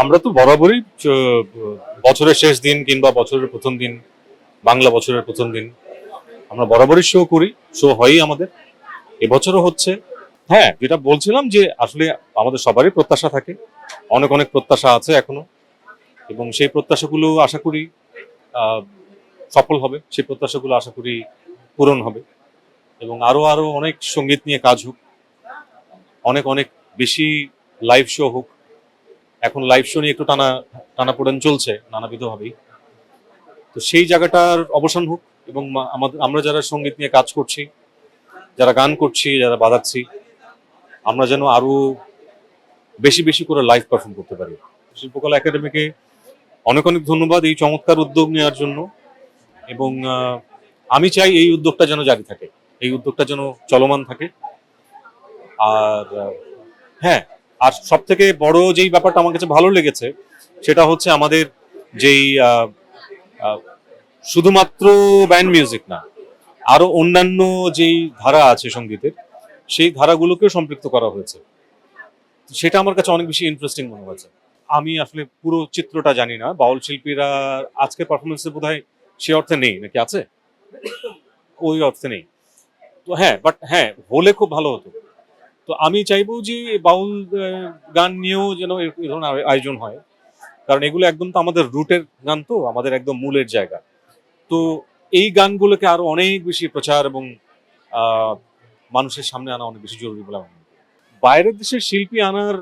আমরা তো বরাবরই বছরের শেষ দিন কিংবা বছরের প্রথম দিন, বাংলা বছরের প্রথম দিন, আমরা বরাবরই শো করি শো হয়ই আমাদের। এবছরও হচ্ছে। হ্যাঁ যেটা বলছিলাম যে আসলে আমাদের সবারই প্রত্যাশা থাকে। অনেক অনেক প্রত্যাশা আছে এখনও। এবং সেই প্রত্যাশাগুলো আশা করি সফল হবে। সেই প্রত্যাশাগুলো আশা করি পূরণ হবে। এবং আরও আরও অনেক সংগীত নিয়ে কাজ হোক। অনেক অনেক বেশি লাইভ শো হোক। এখন লাইভ শো নিয়ে একটু টানা টানাপোড়েন চলছে, নানাবিধভাবেই। তো সেই জায়গাটার অবসান হোক এবং আমাদের, আমরা যারা সংগীত নিয়ে কাজ করছি, যারা গান করছি, যারা বাজাচ্ছি, আমরা যেন আরও বেশি বেশি করে লাইভ পারফর্ম করতে পারি। শিল্পকলা একাডেমিকে অনেক অনেক ধন্যবাদ এই চমৎকার উদ্যোগ নেওয়ার জন্য এবং আমি চাই এই উদ্যোগটা যেন জারি থাকে, এই উদ্যোগটা যেন চলমান থাকে। আর হ্যাঁ আর সব থেকে বড় যেই ব্যাপারটা আমার কাছে ভালো লেগেছে, সেটা হচ্ছে আমাদের যেই শুধুমাত্র ব্যান্ড মিউজিক না, আরও অন্যান্য যেই ধারা আছে সঙ্গীতের, সেই ধারাগুলোকেও সম্পৃক্ত করা হয়েছে। সেটা আমার কাছে অনেক বেশি ইন্টারেস্টিং মনে হয়েছে। আমি আসলে পুরো চিত্রটা জানি না, বাউল শিল্পীরা আজকে পারফরমেন্সে বোধ হয় সে অর্থে নেই, নাকি আছে? ওই অর্থে নেই। তো হ্যাঁ বাট হ্যাঁ হলে খুব ভালো হতো। তো আমি চাইব যে বাউল গান নিয়েও যেন এই ধরনের আয়োজন হয়। কারণ এগুলো একদম তো আমাদের রুটের গান তো, আমাদের একদম মূলের জায়গা। তো এই গানগুলোকে আরও অনেক বেশি প্রচার এবং মানুষের সামনে আনা অনেক বেশি জরুরি বলে আমি করি। বাইরের দেশের শিল্পী আনার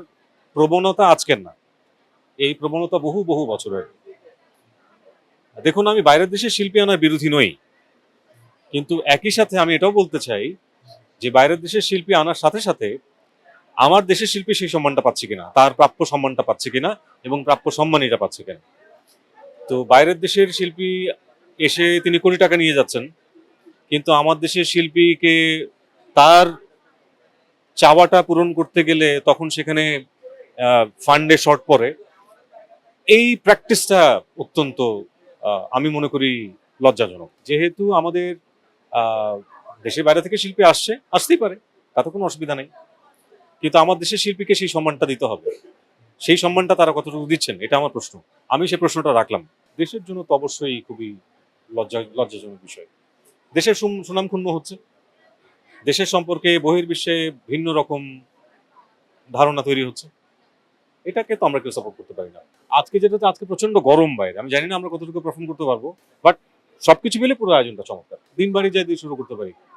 প্রবণতা আজকের না। এই প্রবণতা বহু বহু বছরের। দেখুন, আমি বাইরের দেশের শিল্পী আনার বিরোধী নই। কিন্তু একই সাথে আমি এটাও বলতে চাই যে বাইরের দেশের শিল্পী আনার সাথে সাথে আমার দেশের শিল্পী সেই সম্মানটা পাচ্ছে কিনা, তার প্রাপ্য সম্মানটা পাচ্ছে কিনা এবং প্রাপ্য সম্মানীটা পাচ্ছে কিনা। তো বাইরের দেশের শিল্পী এসে তিনি কোটি টাকা নিয়ে যাচ্ছেন, কিন্তু আমার দেশের শিল্পীকে তার চাওয়াটা পূরণ করতে গেলে তখন সেখানে ফান্ডে শর্ট পড়ে। এই প্র্যাকটিসটা অত্যন্ত আমি মনে করি লজ্জাজনক। যেহেতু আমাদের দেশের বাইরে থেকে শিল্পী আসছে, আসতেই পারে, তাতে কোনো অসুবিধা নেই। কিন্তু আমার দেশের শিল্পীকে সেই সম্মানটা দিতে হবে। সেই সম্মানটা তারা কতটুকু দিচ্ছেন, এটা আমার প্রশ্ন। আমি সেই প্রশ্নটা রাখলাম। দেশের জন্য তো অবশ্যই খুবই লজ্জা, লজ্জাজনক বিষয়। দেশের সুনাম ক্ষুণ্ণ হচ্ছে। দেশের সম্পর্কে বহির্বিশ্বে ভিন্ন রকম ধারণা তৈরি হচ্ছে। এটাকে তো আমরা কেউ সাপোর্ট করতে পারি না। আজকে যেটা তো আজকে প্রচণ্ড গরম বাইরে। আমি জানি না আমরা কতটুকু পারফর্ম করতে পারব বাট সবকিছু মিলে পুরো আয়োজনটা চমৎকার। দিন বাড়ি যাই দিয়ে শুরু করতে পারি।